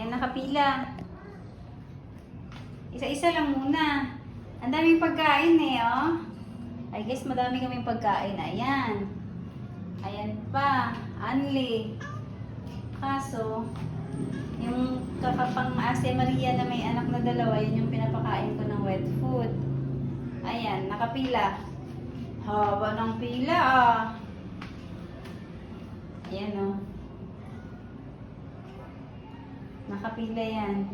Ayan, nakapila. Isa-isa lang muna. Ang daming pagkain eh, oh. Ay guys, madami kaming pagkain. Ayan. Ayan pa. Anli. Kaso, yung kakapang Ase Maria na may anak na dalawa, yun yung pinapakain ko ng wet food. Ayan, nakapila. Haba ng pila ah. Ayan oh. Nakapila yan.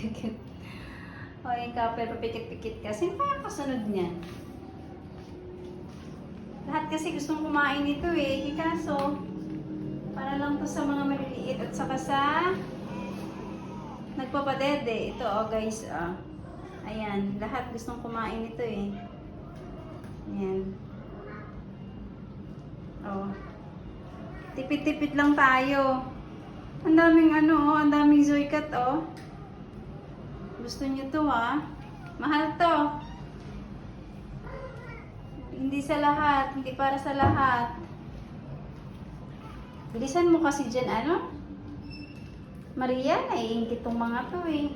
o yung kapel, papikit-pikit ka. Sino kaya kasunod niyan? Lahat kasi gustong kumain nito eh. Kaso, para lang to sa mga maliliit at saka sa nagpapadede. Ito oh guys, ah. Ayan, lahat gustong kumain nito eh. Ayan. Oh. Tipid-tipid lang tayo. Ang daming ano, oh, ang daming Zoycat, oh. Gusto niyo to, ah. Mahal to. Hindi sa lahat, hindi para sa lahat. Bilisan mo kasi dyan, ano? Maria, naiingit tong mga to, eh.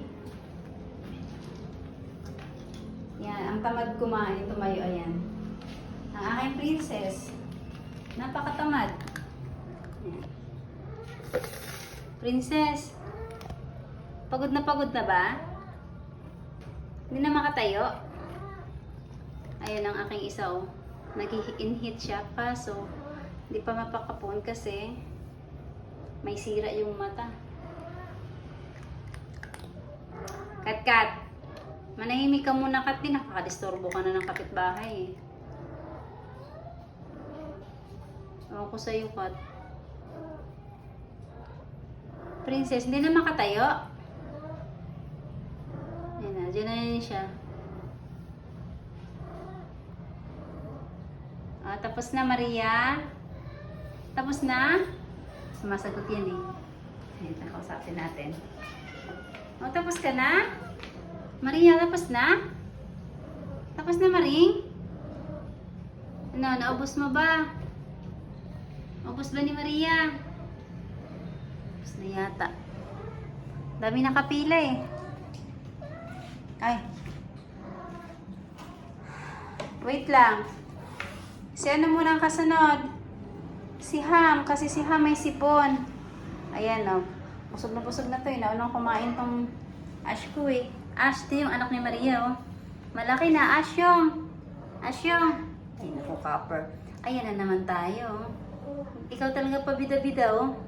Yan, ang tamad kumain, tumayo, ayan. Ang aking princess. Napakatamad. Princess, pagod na pagod na ba? Hindi na makatayo? Ayan ang aking isa, oh. Nag-in-hit siya, kaso hindi pa mapakapon kasi may sira yung mata. Kat-kat, manahimik ka muna, Kat. Di nakakadisturbo ka na ng kapitbahay, eh. Ewan ko sa'yo, Kat. Princess, hindi na makatayo. Ayan na, dyan na yun siya. Ah, tapos na, Maria. Tapos na? Sumasagot yan eh. Ayan, nakausapin natin. O, tapos ka na? Maria, tapos na? Tapos na, Maring? Ano, naubos mo ba? Ubos ba ni Maria? Ubos na yata. Dami nakapila eh. Ay. Wait lang. Si ano muna ang kasunod? Si Ham, kasi si Ham may sipon. Ayan o. Oh. Busog na busog na to eh. Naunang kumain tong Ash ko eh. Ash, ito yung anak ni Maria oh. Malaki na, Ash yung. Ash yung. Ay naku, copper. Ayan na naman tayo. oh. Ikaw talaga pabida-bida oh.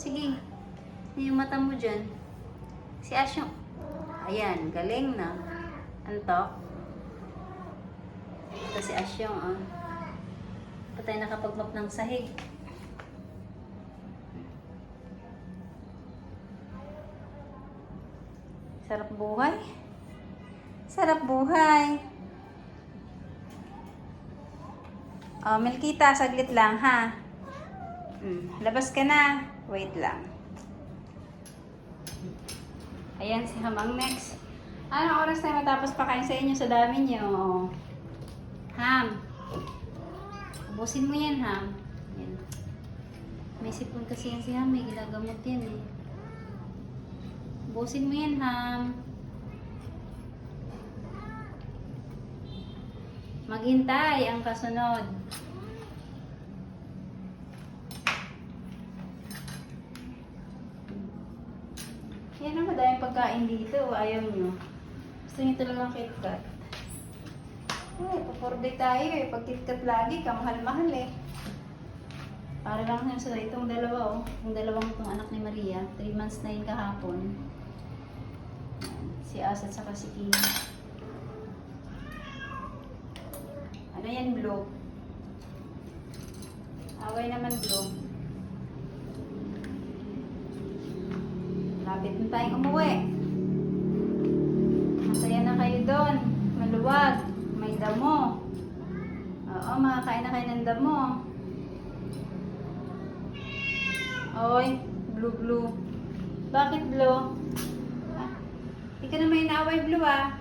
Sige. Yung mata mo dyan? Si Ash yung. Ayan, galing na. Antok. Ito si Ash yung oh. Pa tayo nakapagmap ng sahig. Sarap buhay. Sarap buhay. Oh, Milkita, saglit lang ha. Mm, labas ka na. Wait lang. Ayan si Hamang next. Anong oras tayo matapos pakain sa inyo sa dami nyo? Ham. Ubusin mo yan, Ham. Yan. May sipon kasi yan si Ham. May gilagamot yan eh. Ubusin mo yan, Ham. Maghintay ang kasunod. Yan ang madaming pagkain dito. Ayaw nyo. Gusto nyo talagang KitKat. Eh, paporde tayo eh. Pag KitKat lagi, kamahal-mahal eh. Para lang yun sa itong dalawa oh. Yung dalawang itong anak ni Maria. 3 months na yun kahapon. Si Asa at saka si Kimi. Ano yan, Blue? Away naman, Blue. Lapit na tayong umuwi. Masaya na kayo doon. Maluwag. May damo. Oo, makakain na kayo ng damo. Oy, blue blue. Bakit blue? Ah, Hindi ka na may inaaway blue ah.